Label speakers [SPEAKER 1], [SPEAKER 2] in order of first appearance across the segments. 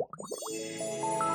[SPEAKER 1] you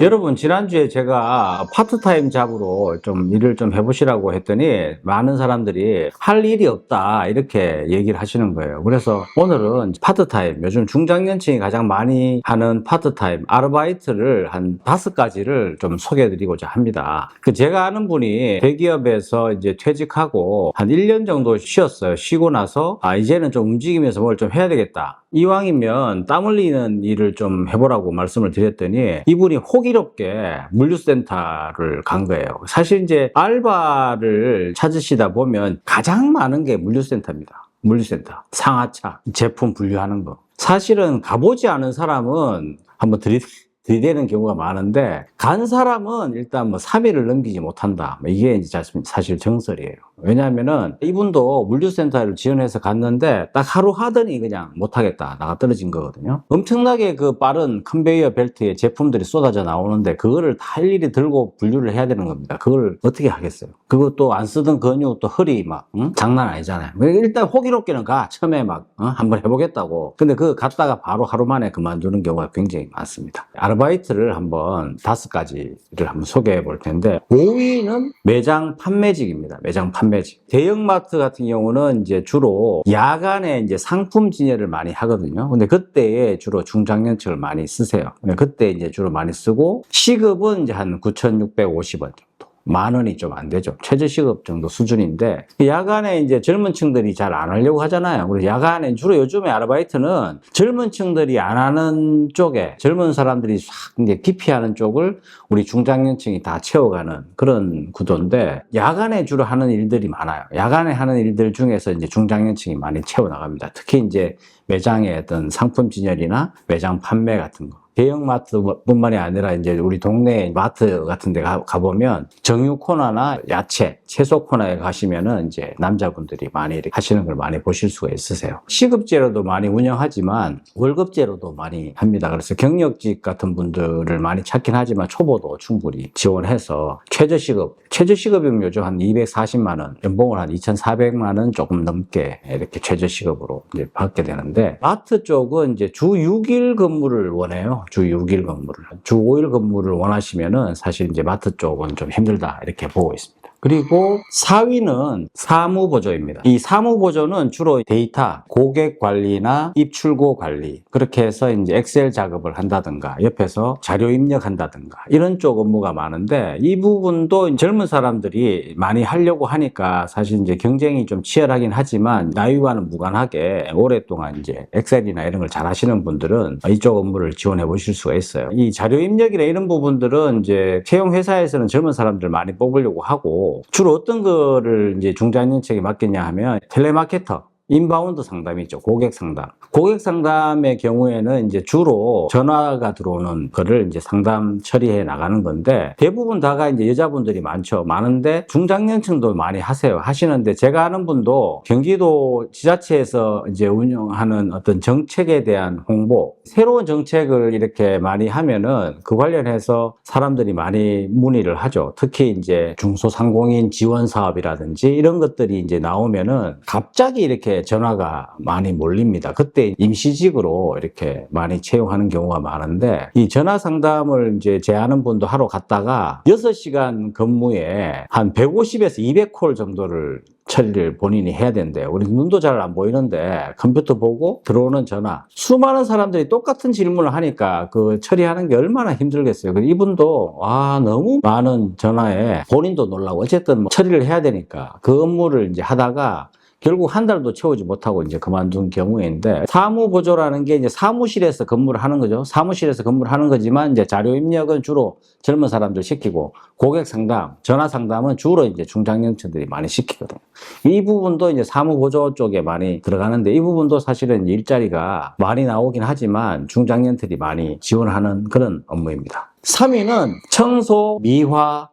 [SPEAKER 1] 여러분 지난주에 제가 파트타임 잡으로 좀 일을 좀 해보시라고 했더니 많은 사람들이 할 일이 없다 이렇게 얘기를 하시는 거예요. 그래서 오늘은 파트타임 요즘 중장년층이 가장 많이 하는 파트타임 아르바이트를 한 다섯 가지를 좀 소개해 드리고자 합니다. 그 제가 아는 분이 대기업에서 이제 퇴직하고 한 1년 정도 쉬었어요. 쉬고 나서 아 이제는 좀 움직이면서 뭘 좀 해야 되겠다. 이왕이면 땀 흘리는 일을 좀 해보라고 말씀을 드렸더니 이분이 호기롭게 물류센터를 간 거예요. 사실 이제 알바를 찾으시다 보면 가장 많은 게 물류센터입니다. 물류센터. 상하차, 제품 분류하는 거. 사실은 가보지 않은 사람은 한번 들이, 들이대는 경우가 많은데 간 사람은 일단 뭐 3일을 넘기지 못한다. 뭐 이게 이제 사실 정설이에요. 왜냐하면은 이분도 물류센터를 지원해서 갔는데 딱 하루 하더니 그냥 못하겠다 나가 떨어진 거거든요. 엄청나게 그 빠른 컨베이어 벨트에 제품들이 쏟아져 나오는데 그거를 다 일일이 들고 분류를 해야 되는 겁니다. 그걸 어떻게 하겠어요? 그것도 안 쓰던 근육 또 허리 막 응? 장난 아니잖아요. 일단 호기롭게는 가 처음에 막 어? 한번 해보겠다고. 근데 그 갔다가 바로 하루 만에 그만두는 경우가 굉장히 많습니다. 아르바이트를 한번 다섯 가지를 한번 소개해 볼 텐데 5위는 매장 판매직입니다. 매장 판매 직. 대형마트 같은 경우는 이제 주로 야간에 이제 상품 진열을 많이 하거든요. 근데 그때에 주로 중장년층을 많이 쓰세요. 그때 이제 주로 많이 쓰고 시급은 이제 한 9,650원 정도. 만 원이 좀 안 되죠. 최저시급 정도 수준인데 야간에 이제 젊은 층들이 잘 안 하려고 하잖아요. 그래서 야간에 주로 요즘에 아르바이트는 젊은 층들이 안 하는 쪽에 젊은 사람들이 싹 이제 기피하는 쪽을 우리 중장년층이 다 채워가는 그런 구도인데 야간에 주로 하는 일들이 많아요. 야간에 하는 일들 중에서 이제 중장년층이 많이 채워 나갑니다. 특히 이제 매장의 어떤 상품 진열이나 매장 판매 같은 거. 대형마트뿐만이 아니라 이제 우리 동네 마트 같은 데 가, 가보면 정육 코너나 야채, 채소 코너에 가시면은 이제 남자분들이 많이 하시는 걸 많이 보실 수가 있으세요. 시급제로도 많이 운영하지만 월급제로도 많이 합니다. 그래서 경력직 같은 분들을 많이 찾긴 하지만 초보도 충분히 지원해서 최저시급, 최저시급이면 요즘 한 240만 원, 연봉을 한 2,400만 원 조금 넘게 이렇게 최저시급으로 이제 받게 되는데 마트 쪽은 이제 주 6일 근무를 원해요. 주 6일 근무를. 주 5일 근무를 원하시면은 사실 이제 마트 쪽은 좀 힘들다 이렇게 보고 있습니다. 그리고 4위는 사무보조입니다. 이 사무보조는 주로 데이터, 고객 관리나 입출고 관리, 그렇게 해서 이제 엑셀 작업을 한다든가, 옆에서 자료 입력한다든가, 이런 쪽 업무가 많은데, 이 부분도 젊은 사람들이 많이 하려고 하니까 사실 이제 경쟁이 좀 치열하긴 하지만, 나이와는 무관하게 오랫동안 이제 엑셀이나 이런 걸 잘 하시는 분들은 이쪽 업무를 지원해 보실 수가 있어요. 이 자료 입력이나 이런 부분들은 이제 채용 회사에서는 젊은 사람들 많이 뽑으려고 하고, 주로 어떤 거를 이제 중장년층에 맡겠냐 하면 텔레마케터 인바운드 상담이죠. 고객 상담. 고객 상담의 경우에는 이제 주로 전화가 들어오는 거를 이제 상담 처리해 나가는 건데 대부분 다가 이제 여자분들이 많죠. 많은데 중장년층도 많이 하세요. 하시는데 제가 아는 분도 경기도 지자체에서 이제 운영하는 어떤 정책에 대한 홍보, 새로운 정책을 이렇게 많이 하면은 그 관련해서 사람들이 많이 문의를 하죠. 특히 이제 중소상공인 지원 사업이라든지 이런 것들이 이제 나오면은 갑자기 이렇게 전화가 많이 몰립니다. 그때 임시직으로 이렇게 많이 채용하는 경우가 많은데 이 전화 상담을 이제 제 아는 분도 하러 갔다가 6시간 근무에 한 150에서 200콜 정도를 처리를 본인이 해야 된대요. 우리 눈도 잘 안 보이는데 컴퓨터 보고 들어오는 전화. 수많은 사람들이 똑같은 질문을 하니까 그 처리하는 게 얼마나 힘들겠어요. 이분도 와 너무 많은 전화에 본인도 놀라고 어쨌든 뭐 처리를 해야 되니까 그 업무를 이제 하다가 결국 한 달도 채우지 못하고 이제 그만둔 경우인데 사무 보조라는 게 이제 사무실에서 근무를 하는 거죠. 사무실에서 근무를 하는 거지만 이제 자료 입력은 주로 젊은 사람들 시키고 고객 상담, 전화 상담은 주로 이제 중장년층들이 많이 시키거든요. 이 부분도 이제 사무 보조 쪽에 많이 들어가는데 이 부분도 사실은 일자리가 많이 나오긴 하지만 중장년들이 많이 지원하는 그런 업무입니다. 3위는 청소, 미화,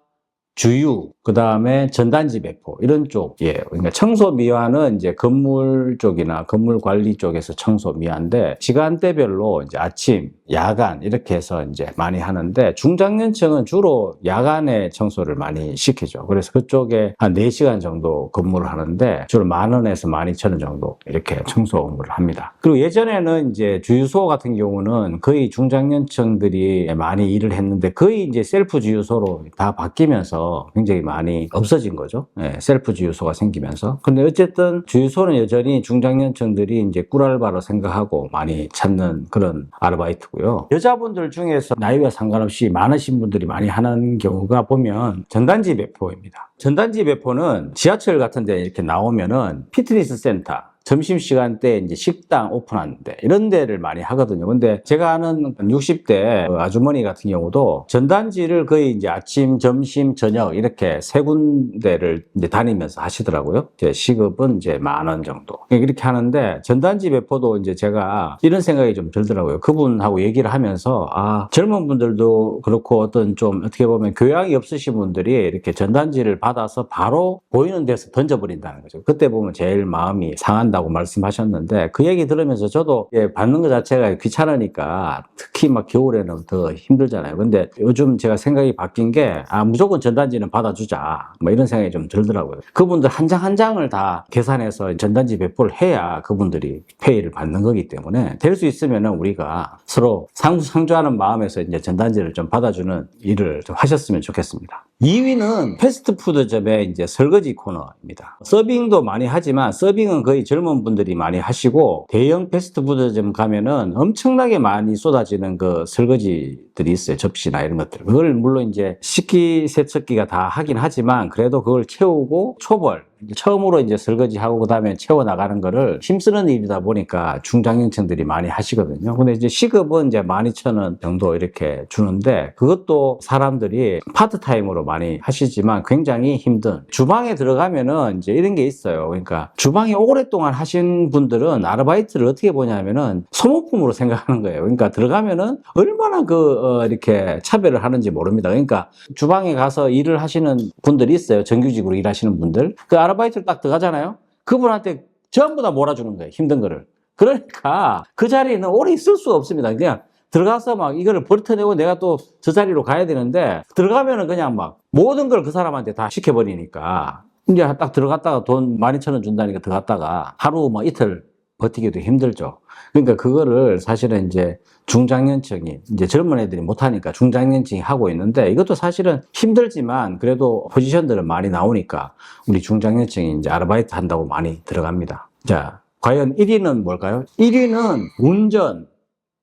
[SPEAKER 1] 주유 그 다음에 전단지 배포 이런 쪽이에요. 그러니까 청소 미화는 이제 건물 쪽이나 건물 관리 쪽에서 청소 미화인데 시간대별로 이제 아침, 야간 이렇게 해서 이제 많이 하는데 중장년층은 주로 야간에 청소를 많이 시키죠. 그래서 그쪽에 한 4시간 정도 근무를 하는데 주로 만 원에서 만 이천 원 정도 이렇게 청소 업무를 합니다. 그리고 예전에는 이제 주유소 같은 경우는 거의 중장년층들이 많이 일을 했는데 거의 이제 셀프 주유소로 다 바뀌면서 굉장히 많이 없어진 거죠. 예, 셀프 주유소가 생기면서. 근데 어쨌든 주유소는 여전히 중장년층들이 이제 꿀알바로 생각하고 많이 찾는 그런 아르바이트고요. 여자분들 중에서 나이와 상관없이 많으신 분들이 많이 하는 경우가 보면 전단지 배포입니다. 전단지 배포는 지하철 같은 데 이렇게 나오면은 피트니스 센터 점심시간 때 이제 식당 오픈하는데 이런 데를 많이 하거든요. 근데 제가 아는 60대 아주머니 같은 경우도 전단지를 거의 이제 아침, 점심, 저녁 이렇게 세 군데를 이제 다니면서 하시더라고요. 이제 시급은 이제 만 원 정도. 이렇게 하는데 전단지 배포도 이제 제가 이런 생각이 좀 들더라고요. 그분하고 얘기를 하면서 아, 젊은 분들도 그렇고 어떤 좀 어떻게 보면 교양이 없으신 분들이 이렇게 전단지를 받아서 바로 보이는 데서 던져버린다는 거죠. 그때 보면 제일 마음이 상한 다고 말씀하셨는데 그 얘기 들으면서 저도 예, 받는 것 자체가 귀찮으니까 특히 막 겨울에는 더 힘들잖아요. 근데 요즘 제가 생각이 바뀐 게 아, 무조건 전단지는 받아주자. 뭐 이런 생각이 좀 들더라고요. 그분들 한 장 한 장을 다 계산해서 전단지 배포를 해야 그분들이 페이를 받는 거기 때문에 될 수 있으면 우리가 서로 상부상조하는 마음에서 이제 전단지를 좀 받아주는 일을 좀 하셨으면 좋겠습니다. 2위는 패스트푸드점의 이제 설거지 코너입니다. 서빙도 많이 하지만 서빙은 거의 젊은 분들이 많이 하시고 대형 패스트푸드점 가면은 엄청나게 많이 쏟아지는 그 설거지들이 있어요. 접시나 이런 것들. 그걸 물론 이제 식기 세척기가 다 하긴 하지만 그래도 그걸 채우고 초벌 처음으로 이제 설거지하고 그다음에 채워 나가는 거를 힘쓰는 일이다 보니까 중장년층들이 많이 하시거든요. 근데 이제 시급은 이제 12,000원 정도 이렇게 주는데 그것도 사람들이 파트타임으로 많이 하시지만 굉장히 힘든 주방에 들어가면은 이제 이런 게 있어요. 그러니까 주방에 오랫동안 하신 분들은 아르바이트를 어떻게 보냐면은 소모품으로 생각하는 거예요. 그러니까 들어가면은 얼마나 그 어, 이렇게 차별을 하는지 모릅니다. 그러니까 주방에 가서 일을 하시는 분들이 있어요. 정규직으로 일하시는 분들. 그 아르바이트 를 딱 들어가잖아요. 그분한테 전부 다 몰아주는 거예요. 힘든 거를. 그러니까 그 자리에는 오래 있을 수가 없습니다. 그냥 들어가서 막 이거를 버텨내고 내가 또 저 자리로 가야 되는데 들어가면은 그냥 막 모든 걸 그 사람한테 다 시켜버리니까 이제 딱 들어갔다가 돈 12,000원 준다니까 들어갔다가 하루 뭐 이틀 버티기도 힘들죠. 그러니까 그거를 사실은 이제 중장년층이 이제 젊은 애들이 못하니까 중장년층이 하고 있는데 이것도 사실은 힘들지만 그래도 포지션들은 많이 나오니까 우리 중장년층이 이제 아르바이트 한다고 많이 들어갑니다. 자, 과연 1위는 뭘까요? 1위는 운전,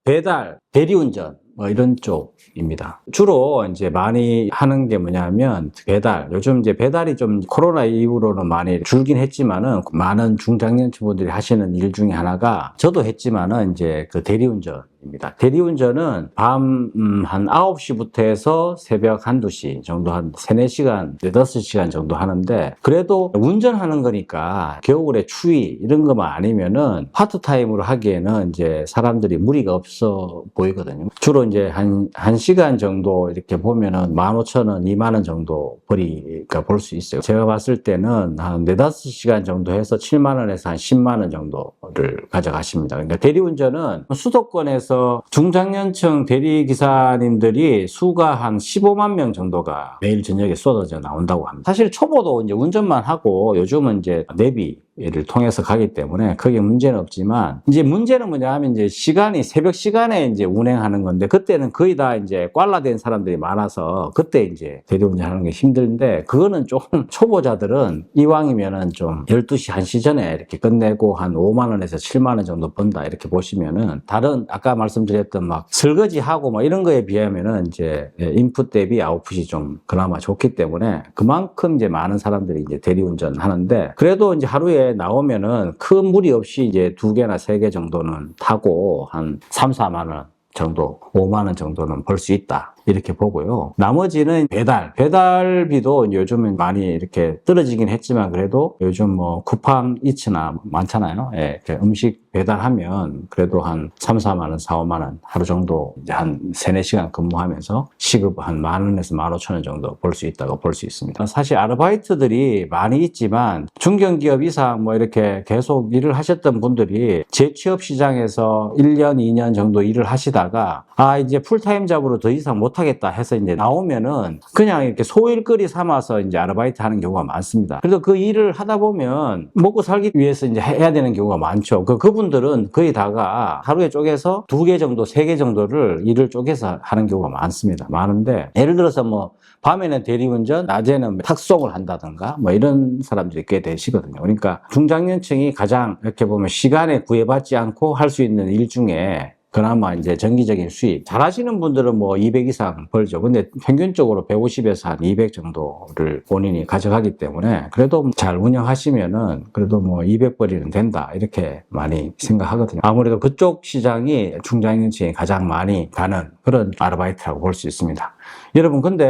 [SPEAKER 1] 배달, 대리운전 뭐 이런 쪽입니다. 주로 이제 많이 하는 게 뭐냐면 배달. 요즘 이제 배달이 좀 코로나 이후로는 많이 줄긴 했지만은 많은 중장년층 분들이 하시는 일 중에 하나가 저도 했지만은 이제 그 대리운전. 입니다. 대리운전은 밤, 음, 한 9시부터 해서 새벽 한두 시 정도 한 3, 4시간, 4, 5시간 정도 하는데, 그래도 운전하는 거니까 겨울에 추위, 이런 것만 아니면은 파트타임으로 하기에는 이제 사람들이 무리가 없어 보이거든요. 주로 이제 한, 한 시간 정도 이렇게 보면은 15,000원, 2만원 정도 벌이가 볼 수 있어요. 제가 봤을 때는 한 4, 5시간 정도 해서 7만원에서 한 10만원 정도를 가져가십니다. 그러니까 대리운전은 수도권에서 그래서 중장년층 대리기사님들이 수가 한 15만 명 정도가 매일 저녁에 쏟아져 나온다고 합니다. 사실 초보도 이제 운전만 하고 요즘은 이제 내비 를 통해서 가기 때문에 크게 문제는 없지만 이제 문제는 뭐냐 하면 이제 시간이 새벽 시간에 이제 운행하는 건데 그때는 거의 다 이제 꽐라된 사람들이 많아서 그때 이제 대리운전 하는 게 힘든데 그거는 조금 초보자들은 이왕이면은 좀 12시 1시 전에 이렇게 끝내고 한 5만 원에서 7만 원 정도 번다 이렇게 보시면은 다른 아까 말씀드렸던 막 설거지하고 막 이런 거에 비하면은 이제 인풋 대비 아웃풋이 좀 그나마 좋기 때문에 그만큼 이제 많은 사람들이 이제 대리운전 하는데 그래도 이제 하루에 나오면은 큰 무리 없이 이제 두 개나 세 개 정도는 타고 한 3, 4만 원 정도, 5만 원 정도는 벌 수 있다. 이렇게 보고요. 나머지는 배달, 배달비도 요즘은 많이 이렇게 떨어지긴 했지만 그래도 요즘 뭐 쿠팡 이츠나 많잖아요. 예, 음식 배달하면 그래도 한 3, 4만 원, 4, 5만 원 하루 정도 이제 한 3, 4시간 근무하면서 시급 한 만 원에서 만 오천 원 정도 벌 수 있다고 볼 수 있습니다. 사실 아르바이트들이 많이 있지만 중견기업 이상 뭐 이렇게 계속 일을 하셨던 분들이 재취업 시장에서 1년, 2년 정도 일을 하시다가 아 이제 풀타임 잡으로 더 이상 못 하겠다 해서 이제 나오면은 그냥 이렇게 소일거리 삼아서 이제 아르바이트 하는 경우가 많습니다. 그래도 그 일을 하다 보면 먹고 살기 위해서 이제 해야 되는 경우가 많죠. 그 그분들은 거의 다가 하루에 쪼개서 두 개 정도, 세 개 정도를 일을 쪼개서 하는 경우가 많습니다. 많은데 예를 들어서 뭐 밤에는 대리운전, 낮에는 탁송을 한다든가 뭐 이런 사람들이 꽤 되시거든요. 그러니까 중장년층이 가장 이렇게 보면 시간에 구애받지 않고 할 수 있는 일 중에 그나마 이제 정기적인 수입. 잘 하시는 분들은 뭐 200 이상 벌죠. 근데 평균적으로 150에서 한 200 정도를 본인이 가져가기 때문에 그래도 잘 운영하시면은 그래도 뭐 200벌이는 된다. 이렇게 많이 생각하거든요. 아무래도 그쪽 시장이 중장년층이 가장 많이 가는 그런 아르바이트라고 볼 수 있습니다. 여러분, 근데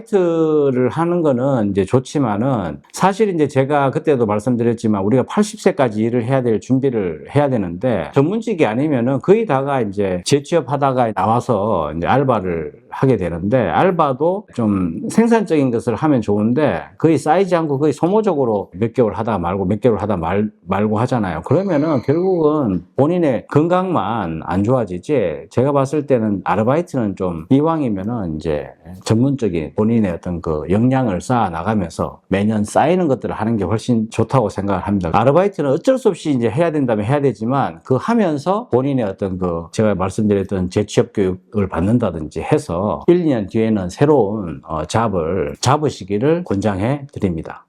[SPEAKER 1] 아르바이트를 하는 거는 이제 좋지만은 사실 이제 제가 그때도 말씀드렸지만 우리가 80세까지 일을 해야 될 준비를 해야 되는데 전문직이 아니면은 거의 다가 이제 재취업 하다가 나와서 이제 알바를 하게 되는데 알바도 좀 생산적인 것을 하면 좋은데 거의 쌓이지 않고 거의 소모적으로 몇 개월 하다 말고 몇 개월 하다 말, 말고 하잖아요. 그러면은 결국은 본인의 건강만 안 좋아지지 제가 봤을 때는 아르바이트는 좀 이왕이면은 이제 전문적인 본인의 어떤 그 역량을 쌓아 나가면서 매년 쌓이는 것들을 하는 게 훨씬 좋다고 생각을 합니다. 아르바이트는 어쩔 수 없이 이제 해야 된다면 해야 되지만 그 하면서 본인의 어떤 그 제가 말씀드렸던 재취업 교육을 받는다든지 해서 1, 2년 뒤에는 새로운 어, 잡을 잡으시기를 권장해 드립니다.